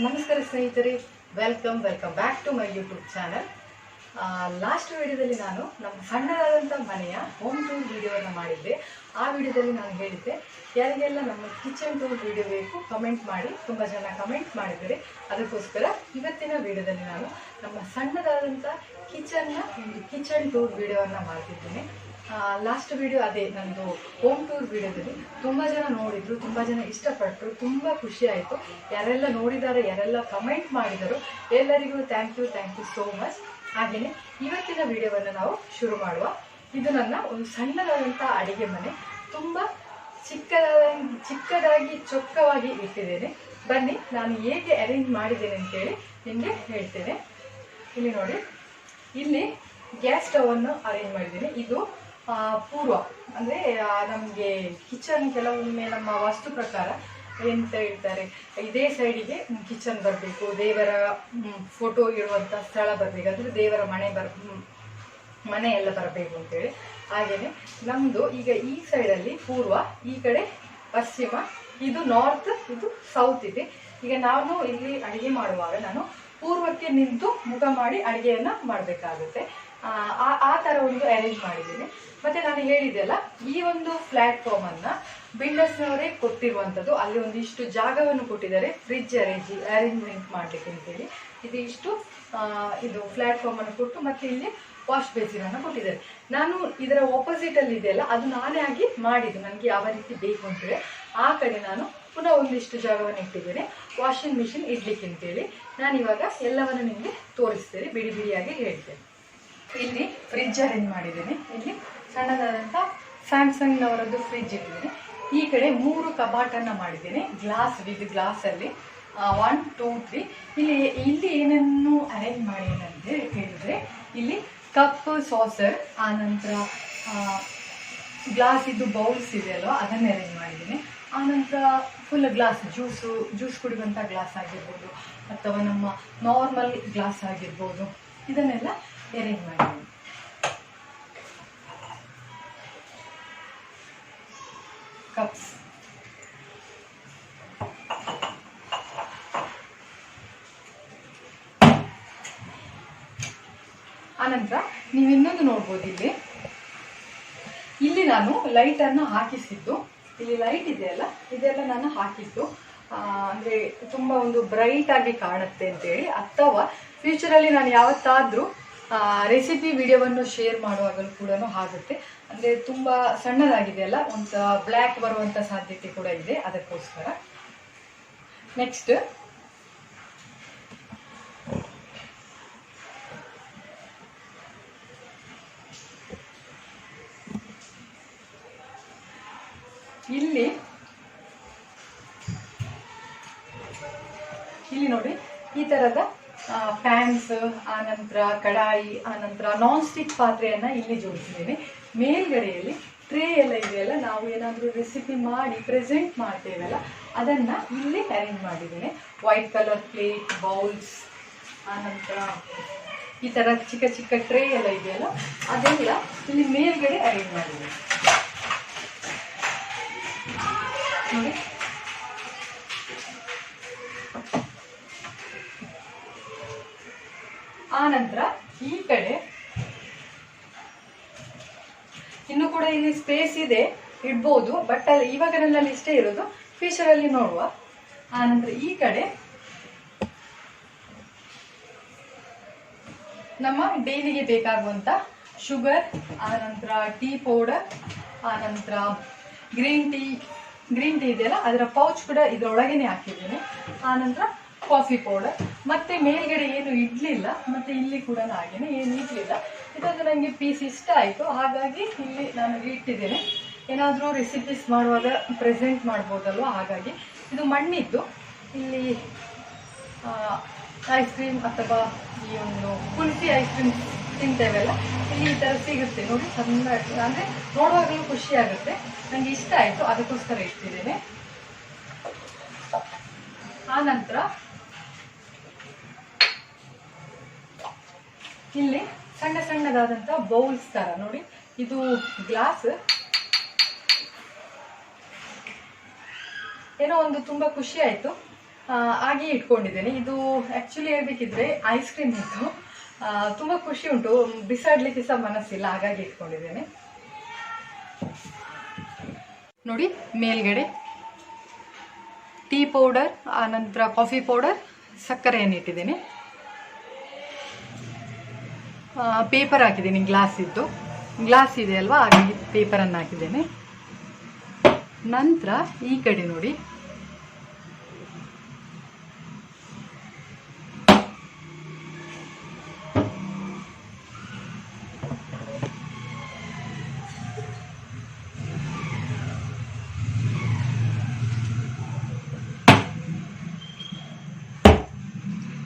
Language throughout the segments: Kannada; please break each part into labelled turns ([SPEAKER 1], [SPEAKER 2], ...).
[SPEAKER 1] ನಮಸ್ಕಾರ ಸ್ನೇಹಿತರೆ welcome welcome back to my YouTube channel last ವಿಡಿಯೋದಲ್ಲಿ ನಾನು ನಮ್ಮ ಸಣ್ಣದಾದಂಥ ಮನೆಯ ಹೋಮ್ ಟೂರ್ ವಿಡಿಯೋವನ್ನು ಮಾಡಿದ್ದೆ. ಆ ವಿಡಿಯೋದಲ್ಲಿ ನಾನು ಹೇಳಿದ್ದೆ, ಯಾರಿಗೆಲ್ಲ ನಮ್ಮ ಕಿಚನ್ ಟೂರ್ ವಿಡಿಯೋ ಬೇಕು ಕಮೆಂಟ್ ಮಾಡಿ, ತುಂಬ ಜನ ಕಮೆಂಟ್ ಮಾಡಿದ್ದಾರೆ. ಅದಕ್ಕೋಸ್ಕರ ಇವತ್ತಿನ ವಿಡಿಯೋದಲ್ಲಿ ನಾನು ನಮ್ಮ ಸಣ್ಣದಾದಂಥ ಕಿಚನ್ನ ಒಂದು ಕಿಚನ್ ಟೂರ್ ವೀಡಿಯೋವನ್ನು ಮಾಡ್ತಿದ್ದೇನೆ. ಲಾಸ್ಟ್ ವಿಡಿಯೋ ಅದೇ ನಂದು ಹೋಮ್ ಟೂರ್ ವಿಡಿಯೋದಲ್ಲಿ ತುಂಬ ಜನ ನೋಡಿದ್ರು, ತುಂಬ ಜನ ಇಷ್ಟಪಟ್ಟರು ತುಂಬ ಖುಷಿ ಆಯಿತು. ಯಾರೆಲ್ಲ ನೋಡಿದ್ದಾರೆ ಯಾರೆಲ್ಲ ಕಮೆಂಟ್ ಮಾಡಿದರು, ಎಲ್ಲರಿಗೂ thank you thank you so much ಹಾಗೆಯೇ ಇವತ್ತಿನ ವಿಡಿಯೋವನ್ನು ನಾವು ಶುರು ಮಾಡುವ. ಇದು ನನ್ನ ಒಂದು ಸಣ್ಣದಾದಂಥ ಅಡುಗೆ ಮನೆ. ತುಂಬ ಚಿಕ್ಕದಾದ ಚಿಕ್ಕದಾಗಿ, ಚೊಕ್ಕವಾಗಿ ಇಟ್ಟಿದ್ದೇನೆ. ಬನ್ನಿ, ನಾನು ಹೇಗೆ ಅರೇಂಜ್ ಮಾಡಿದ್ದೇನೆ ಅಂತೇಳಿ ನಿಮಗೆ ಹೇಳ್ತೇನೆ. ಇಲ್ಲಿ ನೋಡಿ, ಇಲ್ಲಿ ಗ್ಯಾಸ್ ಸ್ಟವನ್ನು ಅರೇಂಜ್ ಮಾಡಿದ್ದೀನಿ. ಇದು ಪೂರ್ವ, ಅಂದರೆ ನಮಗೆ ಕಿಚನ್ ಕೆಲವೊಮ್ಮೆ ನಮ್ಮ ವಾಸ್ತು ಪ್ರಕಾರ ಎಂತ ಹೇಳ್ತಾರೆ, ಇದೇ ಸೈಡಿಗೆ ಕಿಚನ್ ಬರಬೇಕು, ದೇವರ ಫೋಟೋ ಇರುವಂಥ ಸ್ಥಳ ಬರಬೇಕು, ಅಂದರೆ ದೇವರ ಮನೆ ಬರ್ ಮನೆ ಎಲ್ಲ ಬರಬೇಕು ಅಂತೇಳಿ. ಹಾಗೆಯೇ ನಮ್ಮದು ಈಗ ಈ ಸೈಡಲ್ಲಿ ಪೂರ್ವ, ಈ ಕಡೆ ಪಶ್ಚಿಮ, ಇದು ನಾರ್ತ್ ಇದು ಸೌತ್ ಇದೆ. ಈಗ ನಾನು ಇಲ್ಲಿ ಅಡುಗೆ ಮಾಡುವಾಗ ನಾನು ಪೂರ್ವಕ್ಕೆ ನಿಂತು ಮುಖ ಮಾಡಿ ಅಡುಗೆಯನ್ನು ಮಾಡಬೇಕಾಗುತ್ತೆ. ಆ ಥರ ಒಂದು ಅರೇಂಜ್ ಮಾಡಿದ್ದೀನಿ. ಮತ್ತೆ ನಾನು ಹೇಳಿದ್ದೆಲ್ಲ ಈ ಒಂದು ಪ್ಲಾಟ್ಫಾರ್ಮ್ ಅನ್ನ ಬಿಲ್ಡರ್ಸ್ನವರೇ ಕೊಟ್ಟಿರುವಂಥದ್ದು, ಅಲ್ಲಿ ಒಂದಿಷ್ಟು ಜಾಗವನ್ನು ಕೊಟ್ಟಿದ್ದಾರೆ ಫ್ರಿಡ್ಜ್ ಅರೇಂಜ್ ಅರೇಂಜ್ಮೆಂಟ್ ಮಾಡಲಿಕ್ಕೆ ಅಂತೇಳಿ. ಇದು ಇದು ಪ್ಲಾಟ್ಫಾರ್ಮ್ ಅನ್ನು ಕೊಟ್ಟು, ಮತ್ತೆ ಇಲ್ಲಿ ವಾಶ್ ಬೇಸಿನ್ ಅನ್ನು ಕೊಟ್ಟಿದ್ದಾರೆ. ನಾನು ಇದರ ಆಪೋಸಿಟ್ ಅಲ್ಲಿ ಇದೆಯಲ್ಲ ಅದು ನಾನೇ ಆಗಿ ಮಾಡಿದ್ದು. ನನಗೆ ಯಾವ ರೀತಿ ಬೇಕು ಅಂತೇಳಿ ಆ ಕಡೆ ನಾನು ಪುನಃ ಒಂದಿಷ್ಟು ಜಾಗವನ್ನು ಇಟ್ಟಿದ್ದೇನೆ. ವಾಷಿಂಗ್ ಮಿಷಿನ್ ಇಡ್ಲಿಕ್ಕೆ ಅಂತೇಳಿ. ನಾನು ಇವಾಗ ಎಲ್ಲವನ್ನು ನಿಮಗೆ ತೋರಿಸ್ತೇನೆ, ಬಿಡಿ ಬಿಡಿಯಾಗಿ ಹೇಳ್ತೇನೆ. ಇಲ್ಲಿ ಫ್ರಿಜ್ ಅರೇಂಜ್ ಮಾಡಿದ್ದೀನಿ. ಇಲ್ಲಿ ಸಣ್ಣದಾದಂಥ ಸ್ಯಾಮ್ಸಂಗ್ನವರದ್ದು ಫ್ರಿಜ್ ಇಟ್ಟಿದ್ದೀನಿ. ಈ ಕಡೆ ಮೂರು ಕಬಾಟನ್ನು ಮಾಡಿದ್ದೀನಿ. ಗ್ಲಾಸ್ ವಿತ್ ಗ್ಲಾಸಲ್ಲಿ ಒನ್ ಟೂ ತ್ರೀ ಇಲ್ಲಿ ಇಲ್ಲಿ ಏನನ್ನು ಅರೇಂಜ್ ಮಾಡಿದಂತೆ ಹೇಳಿದರೆ ಇಲ್ಲಿ ಕಪ್ ಸಾಸರ್ ಆನಂತರ ಗ್ಲಾಸ್ ಇದ್ದು ಬೌಲ್ಸ್ ಇದೆ ಅಲ್ವಾ ಅದನ್ನು ಅರೇಂಜ್ ಮಾಡಿದ್ದೀನಿ. ಆನಂತರ ಫುಲ್ ಗ್ಲಾಸ್ ಜ್ಯೂಸು ಜ್ಯೂಸ್ ಕುಡಿಯುವಂಥ ಗ್ಲಾಸ್ ಆಗಿರ್ಬೋದು, ಅಥವಾ ನಮ್ಮ ನಾರ್ಮಲ್ ಗ್ಲಾಸ್ ಆಗಿರ್ಬೋದು, ಇದನ್ನೆಲ್ಲ ಅರೇಂಜ್ ಮಾಡಿ ಕಪ್ಸ್ ಆನಂತರ ನೀವು ಇನ್ನೊಂದು ನೋಡ್ಬೋದು ಇಲ್ಲಿ. ಇಲ್ಲಿ ನಾನು ಲೈಟನ್ನು ಹಾಕಿಸಿದ್ದು. ಇಲ್ಲಿ ಲೈಟ್ ಇದೆಯಲ್ಲ ಇದೆಲ್ಲ ನಾನು ಹಾಕಿದ್ದು. ಅಂದರೆ ತುಂಬ ಒಂದು ಬ್ರೈಟ್ ಆಗಿ ಕಾಣುತ್ತೆ ಅಂತೇಳಿ. ಅಥವಾ ಫ್ಯೂಚರಲ್ಲಿ ನಾನು ಯಾವತ್ತಾದ್ರೂ ರೆಸಿಪಿ ವಿಡಿಯೋವನ್ನು ಶೇರ್ ಮಾಡುವಾಗಲೂ ಕೂಡ ಆಗುತ್ತೆ. ಅಂದರೆ ತುಂಬ ಸಣ್ಣದಾಗಿದೆ ಅಲ್ಲ ಒಂದು ಬ್ಲ್ಯಾಕ್ ಬರುವಂಥ ಸಾಧ್ಯತೆ ಕೂಡ ಇದೆ ಅದಕ್ಕೋಸ್ಕರ. ನೆಕ್ಸ್ಟ್ ಇಲ್ಲಿ ಇಲ್ಲಿ ನೋಡಿ, ಈ ತರದ ಪ್ಯಾನ್ಸ್ ಆನಂತರ, ಕಡಾಯಿ, ಆನಂತರ ನಾನ್ ಸ್ಟಿಕ್ ಪಾತ್ರೆಯನ್ನು ಇಲ್ಲಿ ಜೋಡಿಸಿದ್ದೇನೆ ಮೇಲ್ಗಡೆಯಲ್ಲಿ ಟ್ರೇ ಎಲ್ಲ ಇದೆಯಲ್ಲ, ನಾವು ಏನಾದರೂ ರೆಸಿಪಿ ಮಾಡಿ ಪ್ರೆಸೆಂಟ್ ಮಾಡ್ತೇವಲ್ಲ, ಅದನ್ನ ಇಲ್ಲಿ ಅರೇಂಜ್ ಮಾಡಿದ್ದೇನೆ. ವೈಟ್ ಕಲರ್ ಪ್ಲೇಟ್ ಬೌಲ್ಸ್ ಆನಂತರ ಈ ತರ ಚಿಕ್ಕ ಚಿಕ್ಕ ಟ್ರೇ ಎಲ್ಲ ಇದೆಯಲ್ಲ, ಅದೆಲ್ಲ ಇಲ್ಲಿ ಮೇಲ್ಗಡೆ ಅರೇಂಜ್ ಮಾಡಿದ್ದೇನೆ ನೋಡಿ. ಆ ನಂತರ ಈ ಕಡೆ ಇನ್ನು ಕೂಡ ಇಲ್ಲಿ ಸ್ಪೇಸ್ ಇದೆ, ಇಡ್ಬೋದು ಬಟ್ ಅಲ್ಲಿ ಇವಾಗ ನನ್ನಲ್ಲಿ ಇಷ್ಟೇ ಇರೋದು ಫ್ಯೂಚರ್ ಅಲ್ಲಿ ನೋಡುವ. ಆನಂತರ ಈ ಕಡೆ ನಮ್ಮ ಡೈಲಿಗೆ ಬೇಕಾಗುವಂತ ಶುಗರ್ ಆನಂತರ ಟೀ ಪೌಡರ್ ಆನಂತರ ಗ್ರೀನ್ ಟೀ ಗ್ರೀನ್ ಟೀ ಇದೆಯಲ್ಲ, ಅದರ ಪೌಚ್ ಕೂಡ ಇದರೊಳಗೇನೆ ಹಾಕಿದ್ದೀನಿ. ಆನಂತರ ಕಾಫಿ ಪೌಡರ್ ಮತ್ತೆ ಮೇಲ್ಗಡೆ ಏನು ಇಡ್ಲಿಲ್ಲ, ಮತ್ತೆ ಇಲ್ಲಿ ಕೂಡ ಹಾಗೇನೆ ಏನು ಇಡ್ಲಿಲ್ಲ. ಇದೊಂದು ನನಗೆ ಪೀಸ್ ಇಷ್ಟ ಆಯಿತು. ಹಾಗಾಗಿ ಇಲ್ಲಿ ನಾನು ಇಟ್ಟಿದ್ದೇನೆ. ಏನಾದರೂ ರೆಸಿಪೀಸ್ ಮಾಡುವಾಗ ಪ್ರೆಸೆಂಟ್ ಮಾಡ್ಬೋದಲ್ವ? ಹಾಗಾಗಿ ಇದು ಮಣ್ಣಿದ್ದು. ಇಲ್ಲಿ ಐಸ್ ಕ್ರೀಮ್ ಅಥವಾ ಈ ಒಂದು ಕುಲ್ಫಿ ಐಸ್ ಕ್ರೀಮ್ ತಿಂತೇವಲ್ಲ, ಇಲ್ಲಿ ಈ ಥರ ಸಿಗುತ್ತೆ ನೋಡಿ ಚಂದ ಅಂದರೆ ನೋಡುವಾಗಲೂ ಖುಷಿ ಆಗುತ್ತೆ. ನನಗೆ ಇಷ್ಟ ಆಯಿತು. ಅದಕ್ಕೋಸ್ಕರ ಇಟ್ಟಿದ್ದೇನೆ. ಆ ಇಲ್ಲಿ ಸಣ್ಣ ಸಣ್ಣದಾದಂಥ ಬೌಲ್ಸ್ ಥರ ನೋಡಿ, ಇದು ಗ್ಲಾಸ್. ಏನೋ ಒಂದು ತುಂಬಾ ಖುಷಿ ಆಯ್ತು. ಆಗಿ ಇಟ್ಕೊಂಡಿದ್ದೇನೆ. ಇದು ಆ್ಯಕ್ಚುಲಿ ಹೇಳ್ಬೇಕಿದ್ರೆ ಐಸ್ ಕ್ರೀಮ್ ಇತ್ತು. ತುಂಬ ಖುಷಿ ಉಂಟು. ಬಿಸಾಡ್ಲಿಕ್ಕೆ ಸಹ ಮನಸ್ಸಿಲ್ಲ, ಹಾಗಾಗಿ ಇಟ್ಕೊಂಡಿದ್ದೇನೆ. ನೋಡಿ, ಮೇಲ್ಗಡೆ ಟೀ ಪೌಡರ್ ಆನಂತರ ಕಾಫಿ ಪೌಡರ್ ಸಕ್ಕರೆಯನ್ನು ಇಟ್ಟಿದ್ದೇನೆ ಪೇಪರ್ ಹಾಕಿದ್ದೀನಿ ಗ್ಲಾಸ್ ಇದ್ದು. ಗ್ಲಾಸ್ ಇದೆ ಅಲ್ವಾ? ಹಾಗೆ ಪೇಪರನ್ನು ಹಾಕಿದ್ದೇನೆ. ನಂತರ ಈ ಕಡೆ ನೋಡಿ.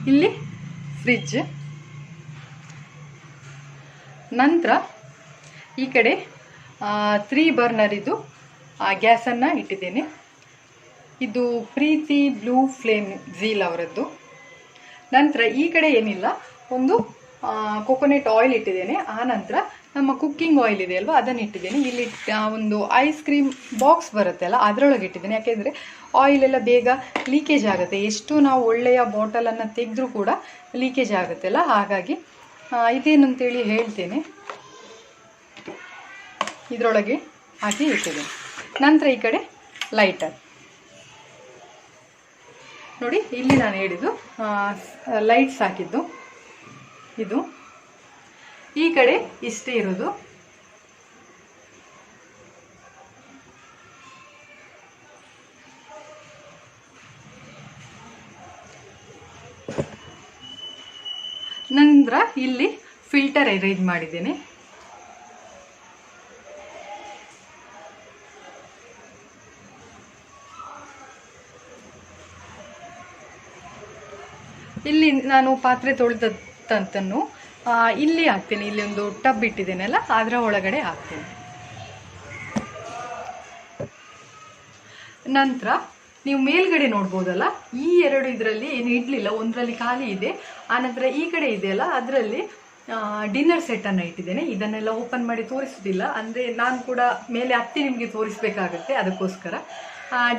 [SPEAKER 1] ಇಲ್ಲಿ ಫ್ರಿಡ್ಜ್ ನಂತರ ಈ ಕಡೆ ತ್ರೀ ಬರ್ನರಿದು ಗ್ಯಾಸನ್ನು ಇಟ್ಟಿದ್ದೇನೆ. ಇದು ಪ್ರೀತಿ ಬ್ಲೂ ಫ್ಲೇಮ್ ಝೀಲ್ ಅವರದ್ದು. ನಂತರ ಈ ಕಡೆ ಏನಿಲ್ಲ, ಒಂದು ಕೊಕೊನೆಟ್ ಆಯಿಲ್ ಇಟ್ಟಿದ್ದೇನೆ. ಆ ನಂತರ ನಮ್ಮ ಕುಕ್ಕಿಂಗ್ ಆಯಿಲ್ ಇದೆ ಅಲ್ವಾ, ಅದನ್ನು ಇಟ್ಟಿದ್ದೇನೆ. ಇಲ್ಲಿ ಒಂದು ಐಸ್ ಕ್ರೀಮ್ ಬಾಕ್ಸ್ ಬರುತ್ತೆ ಅಲ್ಲ, ಅದರೊಳಗೆ ಇಟ್ಟಿದ್ದೇನೆ. ಯಾಕೆಂದರೆ ಆಯಿಲ್ ಎಲ್ಲ ಬೇಗ ಲೀಕೇಜ್ ಆಗುತ್ತೆ. ಎಷ್ಟು ನಾವು ಒಳ್ಳೆಯ ಬಾಟಲನ್ನು ತೆಗೆದ್ರೂ ಕೂಡ ಲೀಕೇಜ್ ಆಗುತ್ತೆ ಅಲ್ಲ, ಹಾಗಾಗಿ ಆ, ಇದೇನು ಅಂತೇಳಿ ಹೇಳ್ತೇನೆ. ಇದರೊಳಗೆ ಹಾಕಿ ಇಟ್ಟಿದ್ದೇನೆ ನಂತರ ಈ ಕಡೆ ಲೈಟರ್ ನೋಡಿ ಇಲ್ಲಿ ನಾನು ಹೇಳಿದ್ದು ಲೈಟ್ಸ್ ಹಾಕಿದ್ದು. ಇದು ಈ ಕಡೆ ಇಷ್ಟೇ ಇರೋದು ನಂತರ ಇಲ್ಲಿ ಫಿಲ್ಟರ್ ಅರೇಂಜ್ ಮಾಡಿದ್ದೇನೆ. ಇಲ್ಲಿ ನಾನು ಪಾತ್ರೆ ತೊಳೆದಂತನ್ನು ಇಲ್ಲಿ ಹಾಕ್ತೇನೆ. ಇಲ್ಲಿ ಒಂದು ಟಬ್ ಇಟ್ಟಿದ್ದೇನಲ್ಲ, ಅದರ ಒಳಗಡೆ ಹಾಕ್ತೇನೆ. ನಂತರ ನೀವು ಮೇಲ್ಗಡೆ ನೋಡ್ಬೋದಲ್ಲ, ಈ ಎರಡು ಇದರಲ್ಲಿ ಏನು ಇಡ್ಲಿಲ್ಲ, ಒಂದರಲ್ಲಿ ಖಾಲಿ ಇದೆ ಆನಂತರ ಈ ಕಡೆ ಇದೆಯಲ್ಲ ಅದರಲ್ಲಿ ಡಿನ್ನರ್ ಸೆಟ್ಟನ್ನು ಇಟ್ಟಿದ್ದೇನೆ. ಇದನ್ನೆಲ್ಲ ಓಪನ್ ಮಾಡಿ ತೋರಿಸೋದಿಲ್ಲ, ಅಂದರೆ ನಾನು ಕೂಡ ಮೇಲೆ ಹತ್ತಿ ನಿಮಗೆ ತೋರಿಸಬೇಕಾಗತ್ತೆ ಅದಕ್ಕೋಸ್ಕರ.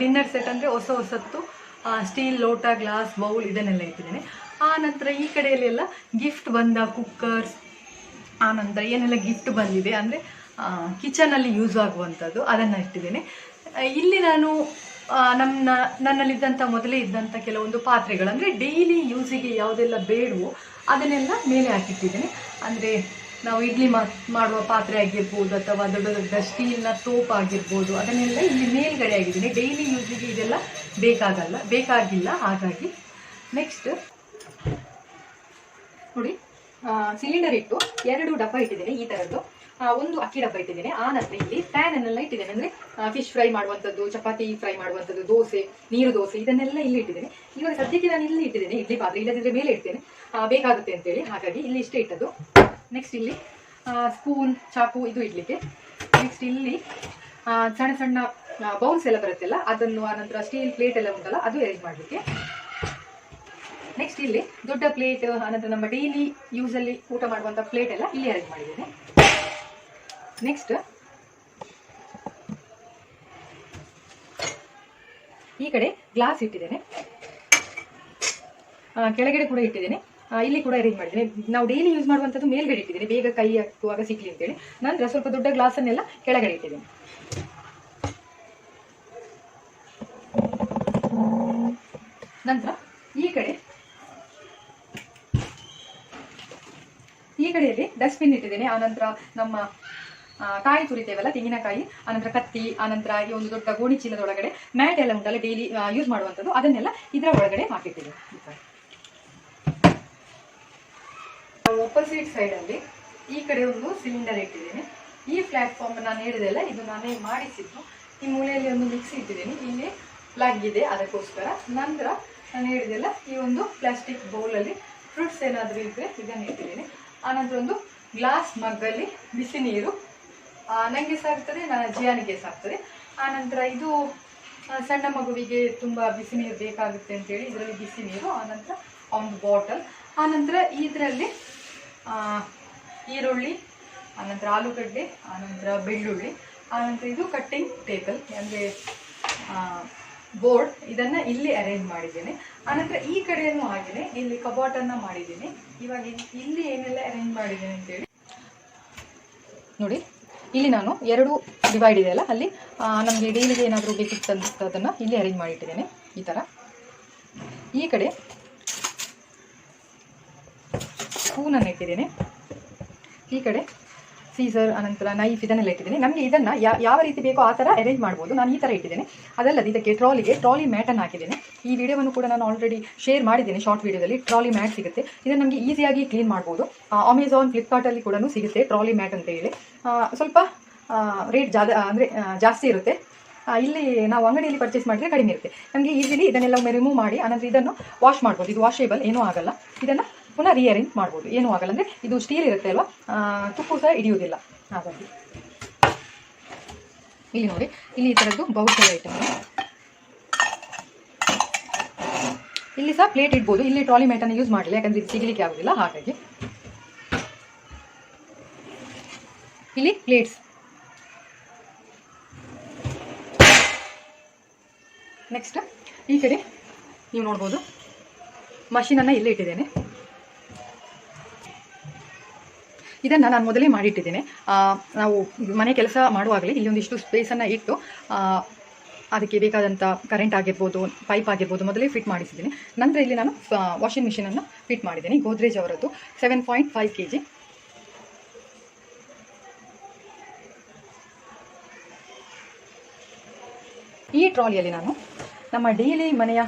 [SPEAKER 1] ಡಿನ್ನರ್ ಸೆಟ್ ಅಂದರೆ ಹೊಸ ಹೊಸತ್ತು ಸ್ಟೀಲ್ ಲೋಟ ಗ್ಲಾಸ್ ಬೌಲ್ ಇದನ್ನೆಲ್ಲ ಇಟ್ಟಿದ್ದೇನೆ. ಆ ನಂತರ ಈ ಕಡೆಯಲ್ಲೆಲ್ಲ ಗಿಫ್ಟ್ ಬಂದ ಕುಕ್ಕರ್ಸ್ ಆ ನಂತರ ಏನೆಲ್ಲ ಗಿಫ್ಟ್ ಬಂದಿದೆ, ಅಂದರೆ ಕಿಚನಲ್ಲಿ ಯೂಸ್ ಆಗುವಂಥದ್ದು ಅದನ್ನು ಇಟ್ಟಿದ್ದೇನೆ. ಇಲ್ಲಿ ನಾನು ನನ್ನ ನನ್ನಲ್ಲಿದ್ದಂಥ ಮೊದಲೇ ಇದ್ದಂಥ ಕೆಲವೊಂದು ಪಾತ್ರೆಗಳು. ಅಂದರೆ ಡೈಲಿ ಯೂಸಿಗೆ ಯಾವುದೆಲ್ಲ ಬೇಡವೋ ಅದನ್ನೆಲ್ಲ ಮೇಲೆ ಹಾಕಿಟ್ಟಿದ್ದೇನೆ. ಅಂದರೆ ನಾವು ಇಡ್ಲಿ ಮಾಡುವ ಪಾತ್ರೆ ಆಗಿರ್ಬೋದು ಅಥವಾ ದೊಡ್ಡ ದೊಡ್ಡ ಸ್ಟೀಲ್ನ ತೋಪ್ ಆಗಿರ್ಬೋದು, ಅದನ್ನೆಲ್ಲ ಇಲ್ಲಿ ಮೇಲ್ಗಡೆ ಆಗಿದ್ದೀನಿ ಡೈಲಿ ಯೂಸಿಗೆ ಇದೆಲ್ಲ ಬೇಕಾಗಲ್ಲ, ಬೇಕಾಗಿಲ್ಲ, ಹಾಗಾಗಿ ನೆಕ್ಸ್ಟ್ ನೋಡಿ ಸಿಲಿಂಡರ್ ಇಟ್ಟು ಎರಡು ಡಬ್ಬ ಇಟ್ಟಿದ್ದೇನೆ ಈ ಥರದ್ದು ಒಂದು ಅಕ್ಕಿ ಡಬ್ಬ ಇಟ್ಟಿದ್ದೇನೆ. ಆ ನಂತರ ಇಲ್ಲಿ ಪ್ಯಾನ್ ಅನ್ನೆಲ್ಲ ಇಟ್ಟಿದ್ದೇನೆ ಅಂದ್ರೆ ಫಿಶ್ ಫ್ರೈ ಮಾಡುವಂಥದ್ದು, ಚಪಾತಿ ಫ್ರೈ ಮಾಡುವಂಥದ್ದು, ದೋಸೆ, ನೀರು ದೋಸೆ, ಇದನ್ನೆಲ್ಲ ಇಲ್ಲಿ ಇಟ್ಟಿದ್ದೇನೆ. ಇವಾಗ ಸದ್ಯಕ್ಕೆ ನಾನು ಇಲ್ಲಿ ಇಟ್ಟಿದ್ದೇನೆ. ಇಡ್ಲಿ ಪಾತ್ರೆ ಇಲ್ಲದಿದ್ರೆ ಮೇಲೆ ಇಡ್ತೇನೆ. ಬೇಕಾಗುತ್ತೆ ಅಂತೇಳಿ. ಹಾಗಾಗಿ ಇಲ್ಲಿ ಇಷ್ಟೇ ಇಟ್ಟದ್ದು. ನೆಕ್ಸ್ಟ್ ಇಲ್ಲಿ ಸ್ಪೂನ್ ಚಾಕು, ಇದು ಇಡ್ಲಿಕ್ಕೆ. ನೆಕ್ಸ್ಟ್ ಇಲ್ಲಿ ಸಣ್ಣ ಸಣ್ಣ ಬೌನ್ಸ್ ಎಲ್ಲ ಬರುತ್ತಲ್ಲ, ಅದನ್ನು ಆನಂತರ ಸ್ಟೀಲ್ ಪ್ಲೇಟ್ ಎಲ್ಲ ಉಂಟಲ್ಲ, ಅದು ಅರೇಂಜ್ ಮಾಡಲಿಕ್ಕೆ. ನೆಕ್ಸ್ಟ್ ಇಲ್ಲಿ, ದೊಡ್ಡ ಪ್ಲೇಟ್ ಆನಂತರ ನಮ್ಮ ಡೈಲಿ ಯೂಸಲ್ಲಿ ಊಟ ಮಾಡುವಂಥ ಪ್ಲೇಟ್ ಎಲ್ಲ ಇಲ್ಲಿ ಅರೇಂಜ್ ಮಾಡಿದ್ದೇನೆ. ನೆಕ್ಸ್ಟ್ ಈ ಕಡೆ ಗ್ಲಾಸ್ ಇಟ್ಟಿದ್ದೇನೆ. ಕೆಳಗಡೆ ಕೂಡ ಇಟ್ಟಿದ್ದೇನೆ. ಇಲ್ಲಿ ಕೂಡ ಅರೇಂಜ್ ಮಾಡಿದ್ದೇನೆ. ನಾವು ಡೈಲಿ ಯೂಸ್ ಮಾಡುವಂಥದ್ದು ಮೇಲ್ಗಡೆ ಇಟ್ಟಿದ್ದೇನೆ. ಬೇಗ ಕೈ ಹಾಕುವಾಗ ಸಿಗ್ಲಿ ಅಂತೇಳಿ. ನಂತರ ಸ್ವಲ್ಪ ದೊಡ್ಡ ಗ್ಲಾಸನ್ನೆಲ್ಲ ಕೆಳಗಡೆ ಇಟ್ಟಿದ್ದೇನೆ. ನಂತರ ಈ ಕಡೆ, ಈ ಕಡೆಯಲ್ಲಿ ಡಸ್ಟ್ಬಿನ್ ಇಟ್ಟಿದ್ದೇನೆ. ಆನಂತರ ನಮ್ಮ ಕಾಯಿ ತುರಿತೇವಲ್ಲ, ತೆಂಗಿನಕಾಯಿ, ಆನಂತರ ಕತ್ತಿ, ಆನಂತರ ಈ ಒಂದು ದೊಡ್ಡ ಗೋಣಿ ಚೀಲದ ಒಳಗಡೆ ಮ್ಯಾಟ್ ಎಲ್ಲ ಉಂಟಲ್ಲ ಡೈಲಿ ಯೂಸ್ ಮಾಡುವಂಥದ್ದು. ಅದನ್ನೆಲ್ಲ ಇದರ ಒಳಗಡೆ ಹಾಕಿಟ್ಟಿದೆ ಒಪೋಸಿಟ್ ಸೈಡಲ್ಲಿ ಈ ಕಡೆ ಒಂದು ಸಿಲಿಂಡರ್ ಇಟ್ಟಿದ್ದೇನೆ. ಈ ಪ್ಲಾಟ್ಫಾರ್ಮ್ ನಾನು ಹೇಳಿದೆಲ್ಲ, ಇದು ನಾನೇ ಮಾಡಿಸಿದ್ದು. ಈ ಮೂಲೆಯಲ್ಲಿ ಒಂದು ಮಿಕ್ಸಿ ಇಟ್ಟಿದ್ದೀನಿ. ಇಲ್ಲಿ ಪ್ಲಗ್ ಇದೆ, ಅದಕ್ಕೋಸ್ಕರ. ನಂತರ ನಾನು ಹೇಳಿದೆಲ್ಲ, ಈ ಒಂದು ಪ್ಲಾಸ್ಟಿಕ್ ಬೌಲಲ್ಲಿ ಫ್ರೂಟ್ಸ್ ಏನಾದರೂ ಇದ್ದರೆ ಇದನ್ನು ಇಟ್ಟಿದ್ದೀನಿ. ಆನಂತರ ಒಂದು ಗ್ಲಾಸ್ ಮಗ್ಗಲ್ಲಿ ಬಿಸಿ ನೀರು ನನಗೆ ಸಾಕ್ತದೆ, ನನ್ನ ಜಿಯಾನಿಗೆ ಸಾಕ್ತದೆ. ಆನಂತರ ಇದು ಸಣ್ಣ ಮಗುವಿಗೆ ತುಂಬ ಬಿಸಿ ನೀರು ಬೇಕಾಗುತ್ತೆ ಅಂತೇಳಿ ಇದರಲ್ಲಿ ಬಿಸಿ ನೀರು ಆನಂತರ ಒಂದು ಬಾಟಲ್. ಆನಂತರ ಇದರಲ್ಲಿ ಈರುಳ್ಳಿ ಆನಂತರ ಆಲೂಗಡ್ಡೆ ಆನಂತರ ಬೆಳ್ಳುಳ್ಳಿ ಆನಂತರ ಇದು ಕಟ್ಟಿಂಗ್ ಟೇಬಲ್ ಅಂದರೆ ಬೋರ್ಡ್ ಇದನ್ನ ಇಲ್ಲಿ ಅರೇಂಜ್ ಮಾಡಿದ್ದೇನೆ. ಆನಂತರ ಈ ಕಡೆಯನ್ನು ಹಾಗೇನೆ, ಇಲ್ಲಿ ಕಬಾಟನ್ನು ಮಾಡಿದ್ದೀನಿ. ಇವಾಗ ಇಲ್ಲಿ ಏನೆಲ್ಲ ಅರೇಂಜ್ ಮಾಡಿದ್ದೇನೆ ಅಂತೇಳಿ. ನೋಡಿ. ಇಲ್ಲಿ ನಾನು ಎರಡು ಡಿವೈಡ್ ಇದೆ ಅಲ್ಲ? ಅಲ್ಲಿ ನಮಗೆ ಡೈಲಿಗೆ ಏನಾದರೂ ಬೇಕಿತ್ತಂತದನ್ನು ಇಲ್ಲಿ ಅರೇಂಜ್ ಮಾಡಿಟ್ಟಿದ್ದೇನೆ. ಈ ಥರ ಈ ಕಡೆ ಸ್ಪೂನನ್ನು ಇಟ್ಟಿದ್ದೇನೆ ಈ ಕಡೆ ಸೀಸರ್ ಅನಂತರ ನೈಫ್ ಇದನ್ನೆಲ್ಲ ಇಟ್ಟಿದ್ದೀನಿ. ನಮಗೆ ಇದನ್ನು ಯಾವ ರೀತಿ ಬೇಕೋ ಆ ಥರ ಅರೇಂಜ್ ಮಾಡ್ಬೋದು. ನಾನು ಈ ಥರ ಇಟ್ಟಿದ್ದೇನೆ. ಅದಲ್ಲದೆ ಇದಕ್ಕೆ ಟ್ರಾಲಿಗೆ ಟ್ರಾಲಿ ಮ್ಯಾಟನ್ನು ಹಾಕಿದ್ದೇನೆ. ಈ ವಿಡಿಯೋವನ್ನು ಕೂಡ ನಾನು ಆಲ್ರೆಡಿ ಶೇರ್ ಮಾಡಿದ್ದೇನೆ ಶಾರ್ಟ್ ವಿಡಿಯೋದಲ್ಲಿ ಟ್ರಾಲಿ ಮ್ಯಾಟ್ ಸಿಗುತ್ತೆ. ಇದನ್ನು ನಮಗೆ ಈಸಿಯಾಗಿ ಕ್ಲೀನ್ ಮಾಡ್ಬೋದು. ಅಮೆಝಾನ್ ಫ್ಲಿಪ್ಕಾರ್ಟಲ್ಲಿ ಕೂಡ ಸಿಗುತ್ತೆ ಟ್ರಾಲಿ ಮ್ಯಾಟ್ ಅಂತ ಹೇಳಿ. ಸ್ವಲ್ಪ ರೇಟ್ ಜಾದ ಅಂದರೆ ಜಾಸ್ತಿ ಇರುತ್ತೆ. ಇಲ್ಲಿ ನಾವು ಅಂಗಡಿಯಲ್ಲಿ ಪರ್ಚೇಸ್ ಮಾಡಿದರೆ ಕಡಿಮೆ ಇರುತ್ತೆ. ನಮಗೆ ಈಸಿಲಿ ಇದನ್ನೆಲ್ಲ ಒಮ್ಮೆ ರಿಮೂವ್ ಮಾಡಿ, ಆನಂತರ ಇದನ್ನು ವಾಶ್ ಮಾಡ್ಬೋದು. ಇದು ವಾಷೇಬಲ್ ಏನೂ ಆಗಲ್ಲ. ಇದನ್ನು ಪುನಃ ರೀಅರೇಂಜ್ ಮಾಡ್ಬೋದು. ಏನೂ ಆಗಲ್ಲ ಅಂದರೆ ಇದು ಸ್ಟೀಲ್ ಇರುತ್ತೆ ಅಲ್ವಾ? ತುಪ್ಪು ಸಹ ಹಿಡಿಯುವುದಿಲ್ಲ. ಹಾಗಾಗಿ ಇಲ್ಲಿ ನೋಡಿ, ಇಲ್ಲಿ ಈ ಥರದ್ದು ಬೌಲ್ ಐಟಮ್ ಇಲ್ಲಿ ಸಹ ಪ್ಲೇಟ್ ಇಡ್ಬೋದು. ಇಲ್ಲಿ ಟ್ರಾಲಿ ಮ್ಯಾಟನ್ನು ಯೂಸ್ ಮಾಡಲಿಲ್ಲ ಯಾಕಂದರೆ ಇದು ಸಿಗಲಿಕ್ಕೆ ಆಗೋದಿಲ್ಲ. ಹಾಗಾಗಿ ಇಲ್ಲಿ ಪ್ಲೇಟ್ಸ್ ನೆಕ್ಸ್ಟ್ ಈ ಕಡೆ ನೀವು ನೋಡ್ಬೋದು ಮಷೀನನ್ನು ಇಲ್ಲೇ ಇಟ್ಟಿದ್ದೇನೆ. ಇದನ್ನು ನಾನು ಮೊದಲೇ ಮಾಡಿಟ್ಟಿದ್ದೇನೆ. ನಾವು ಮನೆ ಕೆಲಸ ಮಾಡುವಾಗಲೇ ಇಲ್ಲಿ ಒಂದಿಷ್ಟು ಸ್ಪೇಸನ್ನು ಇಟ್ಟು ಅದಕ್ಕೆ ಬೇಕಾದಂಥ ಕರೆಂಟ್ ಆಗಿರ್ಬೋದು ಪೈಪ್ ಆಗಿರ್ಬೋದು ಮೊದಲೇ ಫಿಟ್ ಮಾಡಿಸಿದ್ದೀನಿ. ನಂತರ ಇಲ್ಲಿ ನಾನು ವಾಷಿಂಗ್ ಮಿಷಿನನ್ನು ಫಿಟ್ ಮಾಡಿದ್ದೀನಿ. ಗೋದ್ರೇಜ್ ಅವರದ್ದು seven point five K G ಈ ಟ್ರಾಲಿಯಲ್ಲಿ ನಾನು ನಮ್ಮ ಡೈಲಿ ಮನೆಯ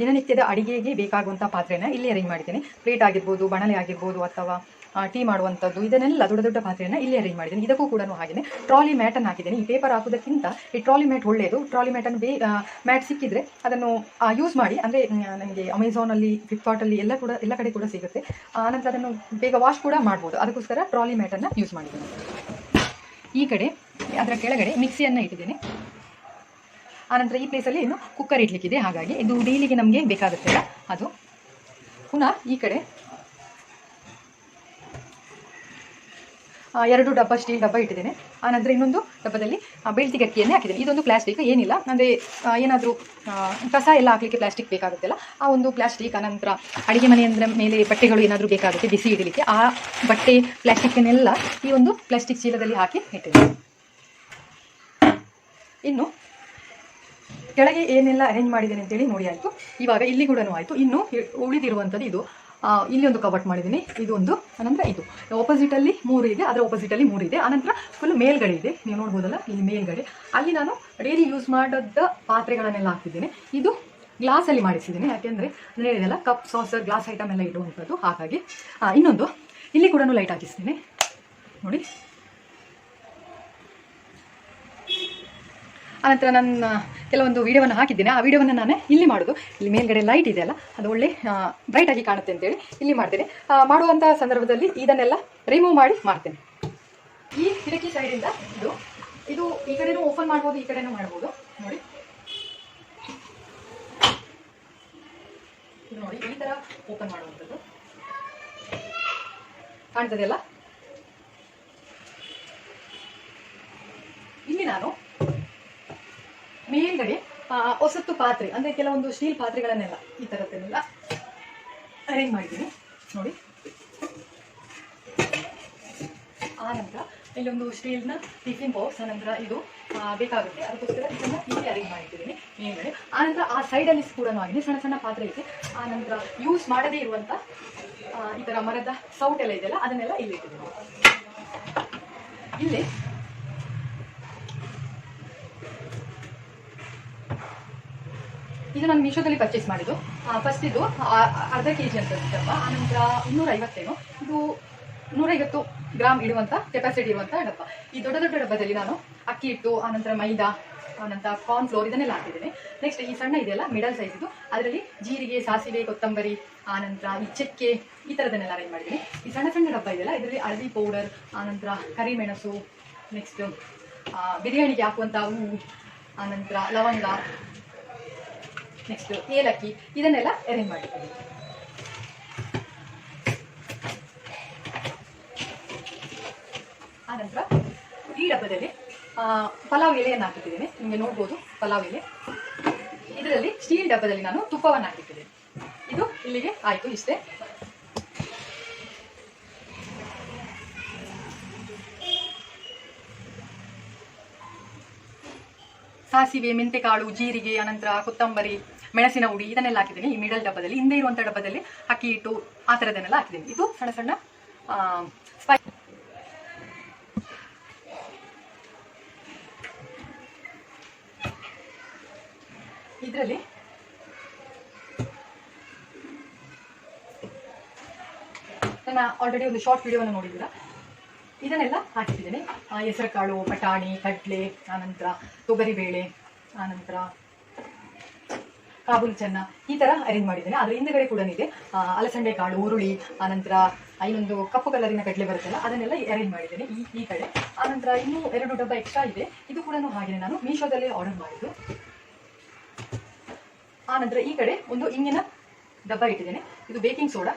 [SPEAKER 1] ದಿನನಿತ್ಯದ ಅಡಿಗೆಗೆ ಬೇಕಾಗುವಂಥ ಪಾತ್ರೆನ ಇಲ್ಲಿ ಅರೇಂಜ್ ಮಾಡಿದ್ದೀನಿ. ಪ್ಲೇಟ್ ಆಗಿರ್ಬೋದು, ಬಣಲೆ ಆಗಿರ್ಬೋದು ಅಥವಾ ಟೀ ಮಾಡುವಂಥದ್ದು, ಇದನ್ನೆಲ್ಲ ದೊಡ್ಡ ದೊಡ್ಡ ಪಾತ್ರೆಯನ್ನು ಇಲ್ಲಿ ಅರೇಂಜ್ ಮಾಡಿದ್ದೀನಿ. ಇದಕ್ಕೂ ಕೂಡ ಹಾಗೆಯೇ ಟ್ರಾಲಿ ಮ್ಯಾಟನ್ನು ಹಾಕಿದ್ದೀನಿ. ಈ ಪೇಪರ್ ಹಾಕೋದಕ್ಕಿಂತ ಈ ಟ್ರಾಲಿ ಮ್ಯಾಟ್ ಒಳ್ಳೆಯದು. ಟ್ರಾಲಿ ಮ್ಯಾಟನ್ನು ಬೇ ಮ್ಯಾಟ್ ಸಿಕ್ಕಿದ್ರೆ ಅದನ್ನು ಯೂಸ್ ಮಾಡಿ, ಅಂದರೆ ನನಗೆ ಅಮೆಝಾನಲ್ಲಿ ಫ್ಲಿಪ್ಕಾರ್ಟಲ್ಲಿ ಎಲ್ಲ ಕೂಡ, ಎಲ್ಲ ಕಡೆ ಕೂಡ ಸಿಗುತ್ತೆ. ಆನಂತರ ಅದನ್ನು ಬೇಗ ವಾಶ್ ಕೂಡ ಮಾಡ್ಬೋದು. ಅದಕ್ಕೋಸ್ಕರ ಟ್ರಾಲಿ ಮ್ಯಾಟನ್ನು ಯೂಸ್ ಮಾಡಿದ್ದೀನಿ. ಈ ಕಡೆ, ಅದರ ಕೆಳಗಡೆ ಮಿಕ್ಸಿಯನ್ನು ಇಟ್ಟಿದ್ದೀನಿ. ಆನಂತರ ಈ ಪ್ಲೇಸಲ್ಲಿ ಇನ್ನು ಕುಕ್ಕರ್ ಇಡ್ಲಿಕ್ಕಿದೆ. ಹಾಗಾಗಿ ಇದು ಡೈಲಿಗೆ ನಮಗೆ ಬೇಕಾಗುತ್ತೆ ಅದು. ಪುನಃ ಈ ಕಡೆ ಎರಡು ಡಬ್ಬ ಸ್ಟೀಲ್ ಡಬ್ಬ ಇಟ್ಟಿದ್ದೇನೆ. ಆನಂತರ ಇನ್ನೊಂದು ಡಬ್ಬದಲ್ಲಿ ಬೆಳ್ತಿ ಗಟ್ಟಿಯನ್ನೇ ಹಾಕಿದ್ದೇನೆ. ಇದೊಂದು ಪ್ಲಾಸ್ಟಿಕ್, ಏನಿಲ್ಲ. ಅಂದರೆ ಏನಾದರೂ ಕಸ ಎಲ್ಲ ಹಾಕಲಿಕ್ಕೆ ಪ್ಲಾಸ್ಟಿಕ್ ಬೇಕಾಗುತ್ತಲ್ಲ, ಆ ಒಂದು ಪ್ಲಾಸ್ಟಿಕ್ ಆನಂತರ ಅಡುಗೆ ಮನೆ ಅಂದರೆ ಮೇಲೆ ಬಟ್ಟೆಗಳು ಏನಾದರೂ ಬೇಕಾಗುತ್ತೆ, ಬಿಸಿ ಇಡಲಿಕ್ಕೆ, ಆ ಬಟ್ಟೆ ಪ್ಲಾಸ್ಟಿಕ್ಕನ್ನೆಲ್ಲ ಈ ಒಂದು ಪ್ಲಾಸ್ಟಿಕ್ ಚೀಲದಲ್ಲಿ ಹಾಕಿ ಇಟ್ಟಿದ್ದೇನೆ. ಇನ್ನು ಕೆಳಗೆ ಏನೆಲ್ಲ ಅರೇಂಜ್ ಮಾಡಿದ್ದೇನೆ ಅಂತೇಳಿ ನೋಡಿ ಆಯಿತು. ಇವಾಗ ಇಲ್ಲಿ ಕೂಡ ಆಯಿತು. ಇನ್ನು ಉಳಿದಿರುವಂಥದ್ದು ಇದು. ಇಲ್ಲಿ ಒಂದು ಕಬಟ್ ಮಾಡಿದ್ದೀನಿ. ಇದು ಒಂದು, ಅನಂತರ ಇದು. ಆಪೋಸಿಟಲ್ಲಿ ಮೂರು ಇದೆ, ಅದರ ಆಪೋಸಿಟಲ್ಲಿ ಮೂರು ಇದೆ. ಅನಂತರ ಫುಲ್ ಮೇಲ್ಗಡೆ ಇದೆ. ನೀವು ನೋಡ್ಬೋದಲ್ಲ, ಇಲ್ಲಿ ಮೇಲ್ಗಡೆ. ಅಲ್ಲಿ ನಾನು ಡೈಲಿ ಯೂಸ್ ಮಾಡದ ಪಾತ್ರೆಗಳನ್ನೆಲ್ಲ ಹಾಕ್ತಿದ್ದೇನೆ. ಇದು ಗ್ಲಾಸಲ್ಲಿ ಮಾಡಿಸಿದ್ದೀನಿ. ಯಾಕೆಂದರೆ ನಾನು ಹೇಳಿದೆಲ್ಲ ಕಪ್ ಸಾಸರ್ ಗ್ಲಾಸ್ ಐಟಮ್ ಎಲ್ಲ ಇಡುವಂಥದ್ದು ಹಾಗಾಗಿ ಇನ್ನೊಂದು, ಇಲ್ಲಿ ಕೂಡ ಲೈಟ್ ಹಾಕಿಸ್ತೀನಿ ನೋಡಿ. ಆನಂತರ ನನ್ನ ಕೆಲವೊಂದು ವೀಡಿಯೋವನ್ನು ಹಾಕಿದ್ದೇನೆ. ಆ ವೀಡಿಯೋವನ್ನು ನಾನು ಇಲ್ಲಿ ಮಾಡೋದು. ಇಲ್ಲಿ ಮೇಲ್ಗಡೆ ಲೈಟ್ ಇದೆ ಅಲ್ಲ? ಅದು ಒಳ್ಳೆ ಬ್ರೈಟ್ ಆಗಿ ಕಾಣುತ್ತೆ ಅಂತೇಳಿ ಇಲ್ಲಿ ಮಾಡ್ತೇನೆ. ಮಾಡುವಂಥ ಸಂದರ್ಭದಲ್ಲಿ ಇದನ್ನೆಲ್ಲ ರಿಮೂವ್ ಮಾಡಿ ಮಾಡ್ತೇನೆ. ಈ ಕಿಟಕಿ ಸೈಡಿಂದ ಇದು ಇದು ಈ ಕಡೆನೂ ಓಪನ್ ಮಾಡ್ಬೋದು, ಈ ಕಡೆನೂ ಮಾಡ್ಬೋದು. ನೋಡಿ. ನೋಡಿ, ಈ ಥರ ಓಪನ್ ಮಾಡುವಂಥದ್ದು. ಕಾಣ್ತದೆಯಲ್ಲ ಇಲ್ಲಿ ನಾನು ಮೇಲ್ಗಡೆ ಹೊಸತ್ತು ಪಾತ್ರೆ, ಅಂದ್ರೆ ಕೆಲವೊಂದು ಸ್ಟೀಲ್ ಪಾತ್ರೆಗಳನ್ನೆಲ್ಲ ಈ ಥರದ್ದನ್ನೆಲ್ಲ ಅರೇಂಜ್ ಮಾಡಿದ್ದೀನಿ. ನೋಡಿ. ಆನಂತರ ನಂತರ ಇಲ್ಲೊಂದು ಸ್ಟೀಲ್ನ ಟಿಫಿನ್ ಬಾಕ್ಸ್ ಆನಂತರ ಇದು ಬೇಕಾಗುತ್ತೆ. ಅದಕ್ಕೋಸ್ಕರ ಇದನ್ನು ಇಲ್ಲಿ ಅರೇಂಜ್ ಮಾಡಿದ್ದೀನಿ ಮೇಲ್ಗಡೆ. ಆನಂತರ ಆ ಸೈಡಲ್ಲಿ ಕೂಡ ಆಗಿದೆ ಸಣ್ಣ ಸಣ್ಣ ಪಾತ್ರೆ ಇದೆ. ಆನಂತರ ಯೂಸ್ ಮಾಡದೇ ಇರುವಂಥ ಈ ಥರ ಮರದ ಸೌಟ್ ಎಲ್ಲ ಇದೆಯಲ್ಲ, ಅದನ್ನೆಲ್ಲ ಇಲ್ಲಿ ಇಟ್ಟಿದ್ದೀನಿ ಇಲ್ಲಿ ಇದು ನಾನು ಮೀಶೋದಲ್ಲಿ ಪರ್ಚೇಸ್ ಮಾಡಿದ್ದು. ಫಸ್ಟ್ ಇದು ಅರ್ಧ ಕೆ ಜಿ ಅಂತ ಆನಂತರ ಇನ್ನೂರ ಐವತ್ತೇನು ಇದು ನೂರೈವತ್ತು ಗ್ರಾಮ್ ಇಡುವಂಥ ಕೆಪಾಸಿಟಿ ಇರುವಂಥ ಡಬ್ಬ ಈ ದೊಡ್ಡ ದೊಡ್ಡ ಡಬ್ಬದಲ್ಲಿ ನಾನು ಅಕ್ಕಿ ಹಿಟ್ಟು ಆನಂತರ ಮೈದಾ ಆನಂತರ ಕಾರ್ನ್ ಫ್ಲೋರ್ ಇದನ್ನೆಲ್ಲ ಹಾಕಿದ್ದೇನೆ. ನೆಕ್ಸ್ಟ್ ಈ ಸಣ್ಣ ಇದೆಯಲ್ಲ ಮಿಡಲ್ ಸೈಜ್ ಇದು. ಅದರಲ್ಲಿ ಜೀರಿಗೆ, ಸಾಸಿವೆ, ಕೊತ್ತಂಬರಿ ಆನಂತರ ಈ ಚಕ್ಕೆ, ಈ ಥರದನ್ನೆಲ್ಲ ಅರೇಂಜ್ ಮಾಡಿದ್ದೀನಿ. ಈ ಸಣ್ಣ ಸಣ್ಣ ಡಬ್ಬ ಇದೆಯಲ್ಲ, ಇದರಲ್ಲಿ ಹಳದಿ ಪೌಡರ್ ಆನಂತರ ಕರಿಮೆಣಸು ನೆಕ್ಸ್ಟ್ ಬಿರಿಯಾನಿಗೆ ಹಾಕುವಂಥ ಹೂವು ಆನಂತರ ಲವಂಗ ನೆಕ್ಸ್ಟ್ ಏಲಕ್ಕಿ, ಇದನ್ನೆಲ್ಲ ಅರೇಂಜ್ ಮಾಡಿದ್ದೀನಿ ಆನಂತರ ಈ ಡಬ್ಬದಲ್ಲಿ ಪಲಾವ್ ಎಲೆಯನ್ನು ಹಾಕಿಟ್ಟಿದ್ದೇನೆ. ನಿಮಗೆ ನೋಡ್ಬೋದು ಪಲಾವ್ ಎಲೆ. ಇದರಲ್ಲಿ ಸ್ಟೀಲ್ ಡಬ್ಬದಲ್ಲಿ ನಾನು ತುಪ್ಪವನ್ನು ಹಾಕಿಟ್ಟಿದ್ದೇನೆ. ಇದು ಇಲ್ಲಿಗೆ ಆಯಿತು ಇಷ್ಟೇ. ಸಾಸಿವೆ, ಮೆಂತೆಕಾಳು, ಜೀರಿಗೆ ಅನಂತರ ಕೊತ್ತಂಬರಿ ಮೆಣಸಿನ ಹುಡಿ ಇದನ್ನೆಲ್ಲ ಹಾಕಿದ್ದೀನಿ. ಈ ಮಿಡಲ್ ಡಬ್ಬದಲ್ಲಿ, ಹಿಂದೆ ಇರುವಂಥ ಡಬ್ಬದಲ್ಲಿ ಅಕ್ಕಿ, ಹಿಟ್ಟು ಆ ಥರದನ್ನೆಲ್ಲ ಹಾಕಿದ್ದೀನಿ. ಇದು ಸಣ್ಣ ಸಣ್ಣ ಸ್ಪೈ ಇದರಲ್ಲಿ ನನ್ನ ಆಲ್ರೆಡಿ ಒಂದು ಶಾರ್ಟ್ ವಿಡಿಯೋವನ್ನು ನೋಡಿದ್ದೀರಾ? ಇದನ್ನೆಲ್ಲ ಹಾಕಿದ್ದೀನಿ. ಹೆಸರುಕಾಳು, ಬಟಾಣಿ, ಕಡಲೆ, ಆನಂತರ ತೊಗರಿಬೇಳೆ, ಆನಂತರ ಕಾಬೂಲ್ ಚೆನ್ನ ಈ ತರ ಅರೇಂಜ್ ಮಾಡಿದ್ದೇನೆ ಅದ್ರ ಹಿಂದೆಗಡೆ ಕೂಡ ಇದೆ. ಅಲಸಂಡೆ ಕಾಳು ಉರುಳಿ ಆನಂತರ ಇನ್ನೊಂದು ಕಪ್ಪು ಕಲರಿನ ಕಡಲೆ ಬರುತ್ತಲ್ಲ, ಅದನ್ನೆಲ್ಲ ಅರೇಂಜ್ ಮಾಡಿದ್ದೇನೆ ಈ ಈ ಕಡೆ. ಆನಂತರ ಇನ್ನೂ ಎರಡು ಡಬ್ಬ ಎಕ್ಸ್ಟ್ರಾ ಇದೆ. ಇದು ಕೂಡ ಹಾಗೆ ನಾನು ಮೀಶೋದಲ್ಲೇ ಆರ್ಡರ್ ಮಾಡಿದ್ದು. ಆನಂತರ ಈ ಕಡೆ ಒಂದು ಇಂಗಿನ ಡಬ್ಬ ಇಟ್ಟಿದ್ದೇನೆ. ಇದು ಬೇಕಿಂಗ್ ಸೋಡಾ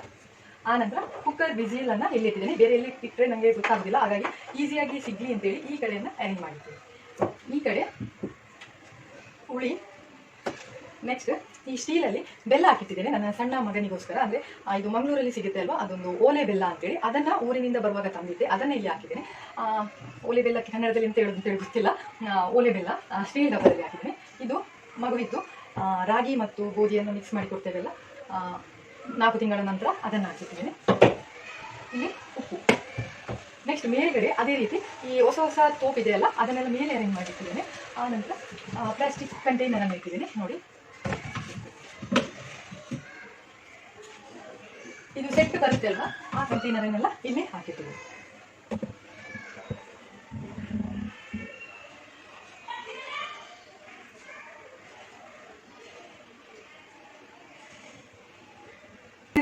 [SPEAKER 1] ಆನಂತರ ಕುಕ್ಕರ್ ಬಿಸಿಲ್ ಅನ್ನ ಇಲ್ಲಿ ಇಟ್ಟಿದ್ದೇನೆ ಬೇರೆ ಎಲ್ಲಿ ಇಟ್ಟರೆ ನನಗೆ ಗೊತ್ತಾಗೋದಿಲ್ಲ. ಹಾಗಾಗಿ ಈಸಿಯಾಗಿ ಸಿಗ್ಲಿ ಅಂತೇಳಿ ಈ ಕಡೆಯನ್ನ ಅರೇಂಜ್ ಮಾಡಿದ್ದೇನೆ. ಈ ಕಡೆ ಹುಳಿ ನೆಕ್ಸ್ಟ್ ಈ ಸ್ಟೀಲಲ್ಲಿ ಬೆಲ್ಲ ಹಾಕಿಟ್ಟಿದ್ದೇನೆ ನನ್ನ ಸಣ್ಣ ಮಗನಿಗೋಸ್ಕರ. ಅಂದರೆ ಇದು ಮಂಗಳೂರಲ್ಲಿ ಸಿಗುತ್ತೆ ಅಲ್ವಾ? ಅದೊಂದು ಓಲೆ ಬೆಲ್ಲ ಅಂತೇಳಿ. ಅದನ್ನು ಊರಿನಿಂದ ಬರುವಾಗ ತಂದಿದ್ದೆ. ಅದನ್ನ ಇಲ್ಲಿ ಹಾಕಿದ್ದೇನೆ. ಓಲೆ ಬೆಲ್ಲಕ್ಕೆ ಕನ್ನಡದಲ್ಲಿ ಅಂತ ಹೇಳೋದು ಅಂತೇಳಿ ಗೊತ್ತಿಲ್ಲ. ಓಲೆ ಬೆಲ್ಲ ಸ್ಟೀಲ್ ಡಬ್ಬದಲ್ಲಿ ಹಾಕಿದ್ದೇನೆ. ಇದು ಮಗುವಿದ್ದು ರಾಗಿ ಮತ್ತು ಗೋಧಿಯನ್ನು ಮಿಕ್ಸ್ ಮಾಡಿ ಕೊಡ್ತೇವೆಲ್ಲ ನಾಲ್ಕು ತಿಂಗಳ ನಂತರ ಅದನ್ನು ಹಾಕಿದ್ದೇನೆ. ಇಲ್ಲಿ ಉಪ್ಪು. ನೆಕ್ಸ್ಟ್ ಮೇಲ್ಗಡೆ ಅದೇ ರೀತಿ ಈ ಹೊಸ ಹೊಸ ತೋಪ್ ಇದೆಯಲ್ಲ ಅದನ್ನೆಲ್ಲ ಮೇಲೆ ಅರೇಂಜ್ ಮಾಡಿಟ್ಟಿದ್ದೇನೆ. ಆನಂತರ ನಂತರ ಪ್ಲಾಸ್ಟಿಕ್ ಕಂಟೈನರ್ ಅನ್ನು ಇಟ್ಟಿದ್ದೇನೆ. ನೋಡಿ. ಇದು ಸೆಟ್ ಬರುತ್ತೆ ಅಲ್ವಾ ಆ ಕಂಟೈನರನ್ನೆಲ್ಲ ಇಲ್ಲಿ ಹಾಕಿಟ್ಟಿದೆ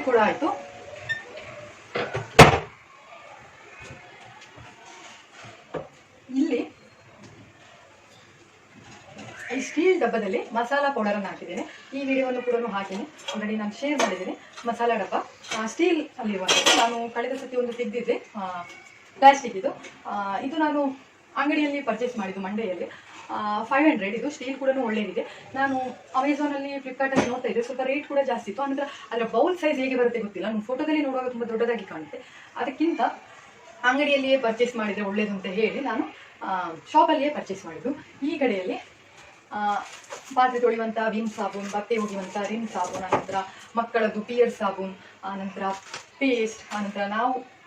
[SPEAKER 1] ಕೂಡ ಆಯಿತು. ಇಲ್ಲಿ ಈ ಸ್ಟೀಲ್ ಡಬ್ಬದಲ್ಲಿ ಮಸಾಲಾ ಪೌಡರ್ ಅನ್ನು ಹಾಕಿದ್ದೇನೆ. ಈ ವಿಡಿಯೋವನ್ನು ಕೂಡ ಹಾಕಿನಿ ಆಲ್ರೆಡಿ ನಾನು ಶೇರ್ ಮಾಡಿದ್ದೇನೆ. ಮಸಾಲಾ ಡಬ್ಬ. ಸ್ಟೀಲ್ ಅಲ್ಲಿ ನಾನು ಕಳೆದ ಸತಿ ಒಂದು ತೆಗೆದಿದ್ದೆ. ಪ್ಲಾಸ್ಟಿಕ್ ಇದು. ಇದು ನಾನು ಅಂಗಡಿಯಲ್ಲಿ ಪರ್ಚೇಸ್ ಮಾಡಿದ್ದು ಮಂಡೆಯಲ್ಲಿ. ಫೈವ್ ಹಂಡ್ರೆಡ್ ಇದು. ಸ್ಟೀಲ್ ಕೂಡ ಒಳ್ಳೆಯದಿದೆ ನಾನು ಅಮೆಝಾನಲ್ಲಿ ಫ್ಲಿಪ್ಕಾರ್ಟಲ್ಲಿ ನೋಡ್ತಾ ಇದ್ದೆ. ಸ್ವಲ್ಪ ರೇಟ್ ಕೂಡ ಜಾಸ್ತಿ ಇತ್ತು. ಅಂದರೆ ಅದರ ಬೌಲ್ ಸೈಜ್ ಹೇಗೆ ಬರುತ್ತೆ ಗೊತ್ತಿಲ್ಲ. ನಾನು ಫೋಟೋದಲ್ಲಿ ನೋಡುವಾಗ ತುಂಬ ದೊಡ್ಡದಾಗಿ ಕಾಣುತ್ತೆ. ಅದಕ್ಕಿಂತ ಅಂಗಡಿಯಲ್ಲಿಯೇ ಪರ್ಚೇಸ್ ಮಾಡಿದರೆ ಒಳ್ಳೇದು ಅಂತ ಹೇಳಿ ನಾನು ಶಾಪಲ್ಲಿಯೇ ಪರ್ಚೇಸ್ ಮಾಡಿದ್ದು. ಈ ಕಡೆಯಲ್ಲಿ ಪಾತ್ರೆ ತೊಳೆಯುವಂಥ ವಿಮ್ ಸಾಬೂನ್, ಬಟ್ಟೆ ಒಗೆಯುವಂಥ ರಿಮ್ ಸಾಬೂನ್ ಆನಂತರ ಮಕ್ಕಳದ್ದು ಪಿಯರ್ ಸಾಬೂನ್ ಆನಂತರ ಪೇಸ್ಟ್ ಆನಂತರ ನಾವು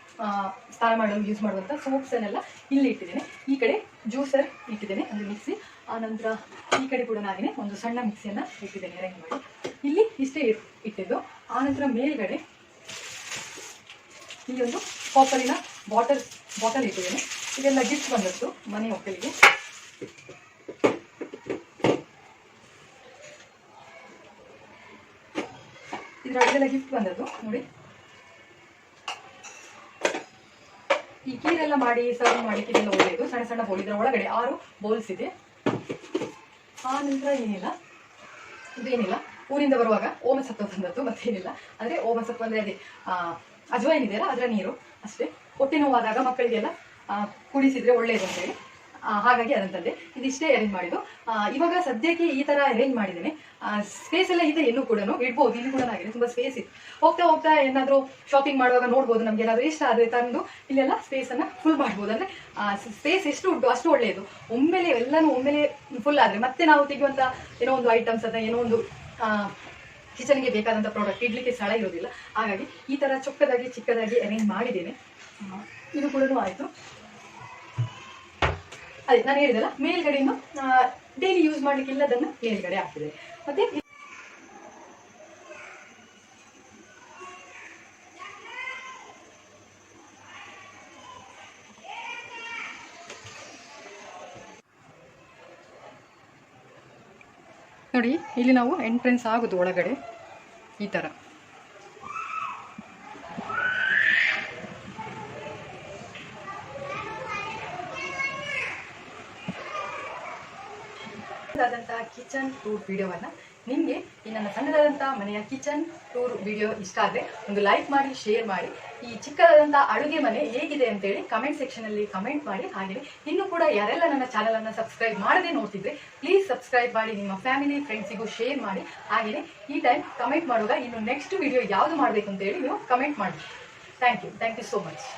[SPEAKER 1] ಸ್ನಾನ ಮಾಡಲು ಯೂಸ್ ಮಾಡುವಂಥ ಸೋಪ್ಸನ್ನೆಲ್ಲ ಇಲ್ಲಿ ಇಟ್ಟಿದ್ದೇನೆ. ಈ ಕಡೆ ಜ್ಯೂಸರ್ ಇಟ್ಟಿದ್ದೇನೆ ಅಂದರೆ ಮಿಕ್ಸಿ. ಆನಂತರ ಈ ಕಡೆ ಕೂಡ ನಾನೇ ಒಂದು ಸಣ್ಣ ಮಿಕ್ಸಿಯನ್ನು ಇಟ್ಟಿದ್ದೇನೆ ಅರೇಂಜ್ ಮಾಡಿ. ಇಲ್ಲಿ ಇಷ್ಟೇ ಇಟ್- ಇಟ್ಟಿದ್ದು. ಆನಂತರ ಮೇಲ್ಗಡೆ ಇಲ್ಲಿ ಒಂದು ಕಾಪರಿನ ಬಾಟಲ್ ಬಾಟಲ್ ಇಟ್ಟಿದ್ದೇನೆ. ಇದೆಲ್ಲ ಗಿಫ್ಟ್ ಬಂದದ್ದು ಮನೆ ಮಕ್ಕಳಿಗೆ ಇದರೊಳಗೆಲ್ಲ ಗಿಫ್ಟ್ ಬಂದದ್ದು ನೋಡಿ. ಈ ಕೀರೆಲ್ಲ ಮಾಡಿ ಸರ್ವ್ ಮಾಡಿ ಇದೆಲ್ಲ ಒಳ್ಳೆಯದು. ಸಣ್ಣ ಸಣ್ಣ ಬೌಲ್ ಇದರ ಒಳಗಡೆ ಆರು ಬೌಲ್ಸ್ ಇದೆ. ಆ ನಂತರ ಏನಿಲ್ಲ? ಇದೇನಿಲ್ಲ? ಊರಿಂದ ಬರುವಾಗ ಓಮಸತ್ವ ತಂದದ್ದು ಮತ್ತೇನಿಲ್ಲ ಅಂದ್ರೆ ಓಮಸತ್ವ ಅಂದರೆ ಅದೇ ಆ, ಅಜ್ವೈನ್ ಇದೆಯಲ್ಲ ಅದರ ನೀರು. ಅಷ್ಟೇ. ಹೊಟ್ಟೆ ನೋವಾದಾಗ ಮಕ್ಕಳಿಗೆಲ್ಲ ಕುಡಿಸಿದ್ರೆ ಒಳ್ಳೆಯದು ಅಂತೇಳಿ. ಹಾಗಾಗಿ ಅದನ್ನ ಇದಿಷ್ಟೇ ಅರೇಂಜ್ ಮಾಡಿದ್ದು. ಇವಾಗ ಸದ್ಯಕ್ಕೆ ಈ ತರ ಅರೇಂಜ್ ಮಾಡಿದ್ದೇನೆ. ಸ್ಪೇಸ್ ಎಲ್ಲ ಇದೆ ಇನ್ನು ಕೂಡ ಇಡ್ಬೋದು ಇಲ್ಲಿ ಕೂಡ ಆಗಿದೆ. ತುಂಬಾ ಸ್ಪೇಸ್ ಇದೆ. ಹೋಗ್ತಾ ಹೋಗ್ತಾ ಏನಾದರೂ ಶಾಪಿಂಗ್ ಮಾಡುವಾಗ ನೋಡ್ಬೋದು. ನಮ್ಗೆ ಏನಾದರೂ ಇಷ್ಟ ಆದರೆ ತಂದು ಇಲ್ಲೆಲ್ಲ ಸ್ಪೇಸ್ ಅನ್ನ ಫುಲ್ ಮಾಡ್ಬೋದು. ಅಂದ್ರೆ ಸ್ಪೇಸ್ ಎಷ್ಟು ಉಂಟು ಅಷ್ಟು ಒಳ್ಳೆಯದು ಒಮ್ಮೆಲೆ ಎಲ್ಲನೂ ಒಮ್ಮೆಲೆ ಫುಲ್ ಆದ್ರೆ ಮತ್ತೆ ನಾವು ತೆಗೆಯುವಂತ ಏನೋ ಒಂದು ಐಟಮ್ಸ್ ಅಥವಾ ಏನೋ ಒಂದು ಕಿಚನ್ಗೆ ಬೇಕಾದಂಥ ಪ್ರಾಡಕ್ಟ್ ಇಡ್ಲಿಕ್ಕೆ ಸ್ಥಳ ಇರೋದಿಲ್ಲ. ಹಾಗಾಗಿ ಈ ತರ ಚೊಕ್ಕದಾಗಿ ಚಿಕ್ಕದಾಗಿ ಅರೇಂಜ್ ಮಾಡಿದ್ದೇನೆ. ಇದು ಕೂಡ ಆಯ್ತು. ಅದೇ ನಾನು ಹೇಳಿದಲ್ಲ ಮೇಲ್ಗಡೆಯನ್ನು ಡೈಲಿ ಯೂಸ್ ಮಾಡ್ಲಿಕ್ಕೆ ಇಲ್ಲದನ್ನ ಮೇಲ್ಗಡೆ ಹಾಕಿದೆ ಮತ್ತೆ ನೋಡಿ, ಇಲ್ಲಿ ನಾವು ಎಂಟ್ರೆನ್ಸ್ ಆಗೋದು ಒಳಗಡೆ, ಈ ತರ. ಕಿಚನ್ ಟೂರ್ ವಿಡಿಯೋವನ್ನ ನಿಮಗೆ ಈ ನನ್ನ ಸಣ್ಣದಾದಂಥ ಮನೆಯ ಕಿಚನ್ ಟೂರ್ ವಿಡಿಯೋ ಇಷ್ಟ ಆದರೆ ಒಂದು ಲೈಕ್ ಮಾಡಿ, ಶೇರ್ ಮಾಡಿ. ಈ ಚಿಕ್ಕದಾದಂಥ ಅಡುಗೆ ಮನೆ ಹೇಗಿದೆ ಅಂತೇಳಿ ಕಮೆಂಟ್ ಸೆಕ್ಷನಲ್ಲಿ ಕಮೆಂಟ್ ಮಾಡಿ. ಹಾಗೆ ಇನ್ನೂ ಕೂಡ ಯಾರೆಲ್ಲ ನನ್ನ ಚಾನಲನ್ನು ಸಬ್ಸ್ಕ್ರೈಬ್ ಮಾಡದೆ ನೋಡ್ತಿದ್ರೆ ಪ್ಲೀಸ್ ಸಬ್ಸ್ಕ್ರೈಬ್ ಮಾಡಿ, ನಿಮ್ಮ ಫ್ಯಾಮಿಲಿ ಫ್ರೆಂಡ್ಸಿಗೂ ಶೇರ್ ಮಾಡಿ. ಹಾಗೆಯೇ ಈ ಟೈಮ್ ಕಮೆಂಟ್ ಮಾಡುವಾಗ ಇನ್ನು ನೆಕ್ಸ್ಟ್ ವಿಡಿಯೋ ಯಾವುದು ಮಾಡಬೇಕು ಅಂತೇಳಿ ನೀವು ಕಮೆಂಟ್ ಮಾಡಿ. Thank you thank you so much